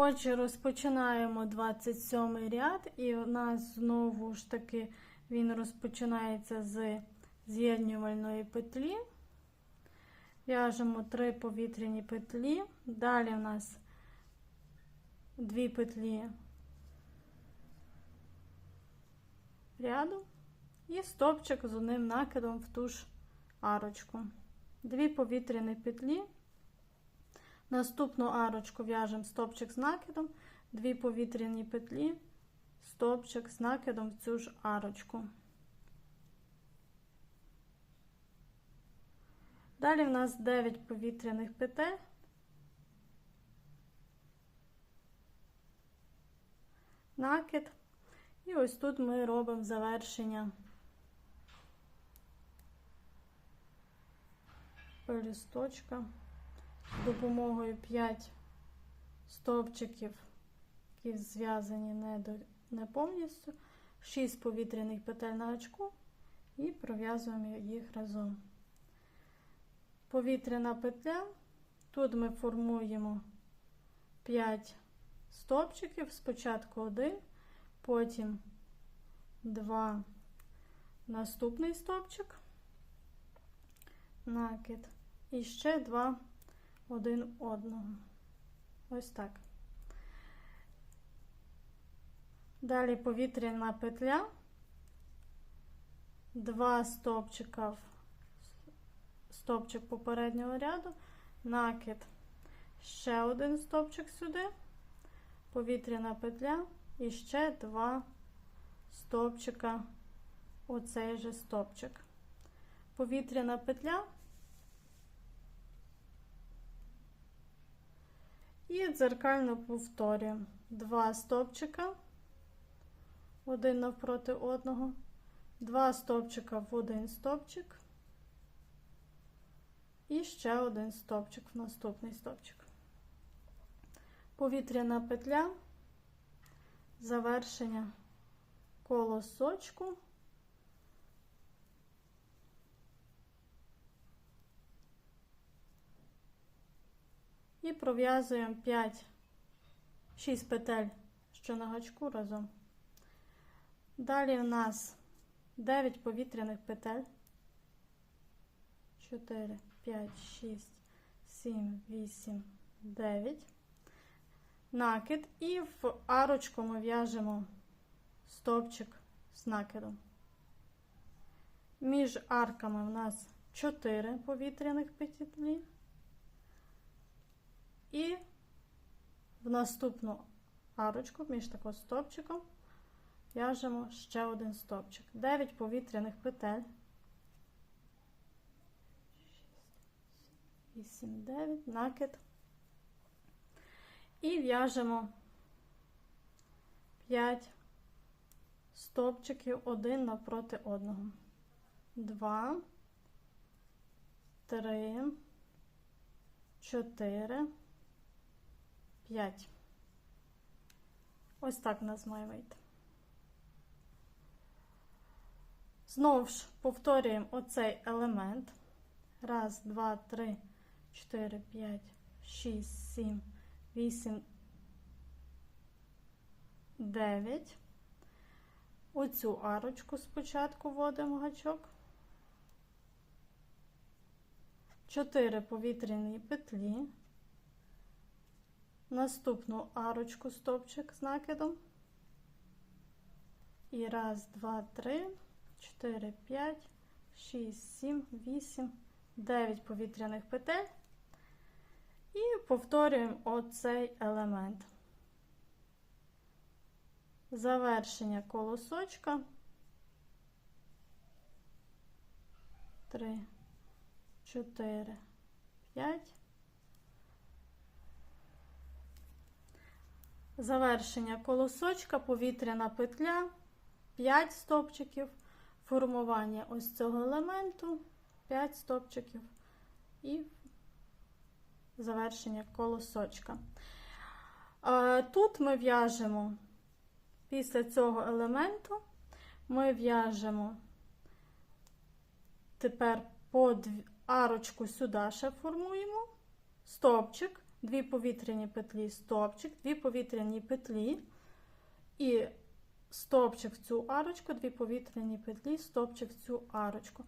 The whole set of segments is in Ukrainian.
Отже, розпочинаємо 27 ряд, і у нас знову ж таки він розпочинається з з'єднювальної петлі. В'яжемо 3 повітряні петлі. Далі у нас 2 петлі ряду і стопчик з одним накидом в ту ж арочку. Дві повітряні петлі. Наступну арочку в'яжемо стопчик з накидом, дві повітряні петлі, стопчик з накидом в цю ж арочку. Далі в нас 9 повітряних петель. Накид. І ось тут ми робимо завершення пелюсточка з допомогою 5 стовпчиків, які зв'язані не, до, не повністю, 6 повітряних петель на очку і пров'язуємо їх разом. Повітряна петля, тут ми формуємо 5 стовпчиків, спочатку один, потім 2 наступний стовпчик, накид, і ще 2 один одного. Ось так. Далі повітряна петля, два стовпчика в стовпчик попереднього ряду, накид, ще один стовпчик сюди, повітряна петля і ще два стовпчика у же стовпчик. Повітряна петля. І дзеркально повторюємо два стовпчика, один навпроти одного, два стовпчика в один стовпчик і ще один стовпчик в наступний стовпчик. Повітряна петля, завершення колосочку. І пров'язуємо 5, 6 петель, що на гачку разом. Далі у нас 9 повітряних петель. 4, 5, 6, 7, 8, 9. Накид. І в арочку ми в'яжемо стовпчик з накидом. Між арками у нас 4 повітряних петлі. І в наступну арочку між таким стовпчиком в'яжемо ще один стовпчик. 9 повітряних петель. 8, 9, накид. І в'яжемо 5 стовпчиків один навпроти одного. 2, 3, 4, 5. Ось так вийти. Знову ж повторюємо оцей елемент. Раз, два, три, чотири, п'ять, шість, сім, вісім, дев'ять. Оцю арочку спочатку вводимо гачок. Чотири повітряні петлі. Наступну арочку стовпчик з накидом. І раз, два, три, чотири, п'ять, шість, сім, вісім, дев'ять повітряних петель. І повторюємо оцей елемент. Завершення колосочка. Три, чотири, п'ять. завершення колосочка, повітряна петля, 5 стопчиків, формування ось цього елементу, 5 стопчиків і завершення колосочка. Тут ми в'яжемо після цього елементу, ми в'яжемо тепер по арочку сюди ще формуємо стовпчик, Дві повітряні петлі, стовпчик, дві повітряні петлі і стовпчик в цю арочку, дві повітряні петлі, стовпчик в цю арочку.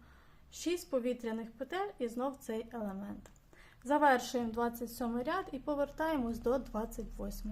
Шість повітряних петель і знов цей елемент. Завершуємо 27 ряд і повертаємось до 28.